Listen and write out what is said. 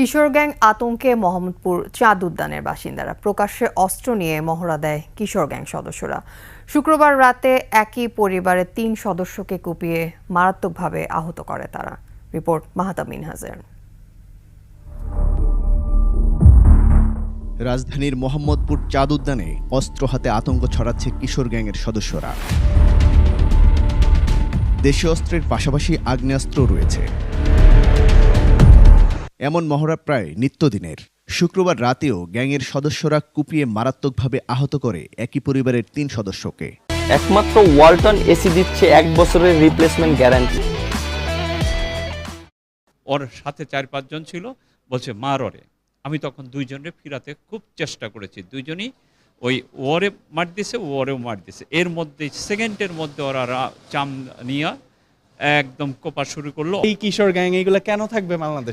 কিশোর gang আতঙ্কে মোহাম্মদপুর চাঁদ উদ্যানের বাসিন্দারা। প্রকাশ্যে অস্ত্র নিয়ে মহড়া দেয় কিশোর গ্যাং সদস্যরা। শুক্রবার রাতে একই পরিবারের তিন সদস্যকে কুপিয়ে মারাত্মকভাবে আহত করে তারা। রিপোর্ট মাহাতা মিনহাজের। রাজধানীর মোহাম্মদপুর চাঁদ উদ্যানে অস্ত্র হাতে আতঙ্ক ছড়াচ্ছে কিশোর গ্যাংয়ের সদস্যরা। দেশীয় অস্ত্রের পাশাপাশি আগ্নেয়াস্ত্র রয়েছে। এমন মহড়া প্রায় নিত্যদিনের। শুক্রবার রাতেও গ্যাংয়ের সদস্যরা কুপিয়ে মারাত্মকভাবে আহত করে একই পরিবারের তিন সদস্যকে। একমাত্র ওয়ালটন এসি দিচ্ছে এক বছরের রিপ্লেসমেন্ট গ্যারান্টি। ওর সাথে চার পাঁচজন ছিল বলছে মার ওরে আমি তখন দুইজনের ফিরাতে খুব চেষ্টা করেছি। দুইজনই ওই ওরে মার দিছে ওরেও মার দিছে। এর মধ্যে সেকেন্ডের মধ্যে ওরা চাম নিয়ে একদম কোপা শুরু করল। এই কিশোর গ্যাং এইগুলো কেন থাকবে বাংলাদেশ?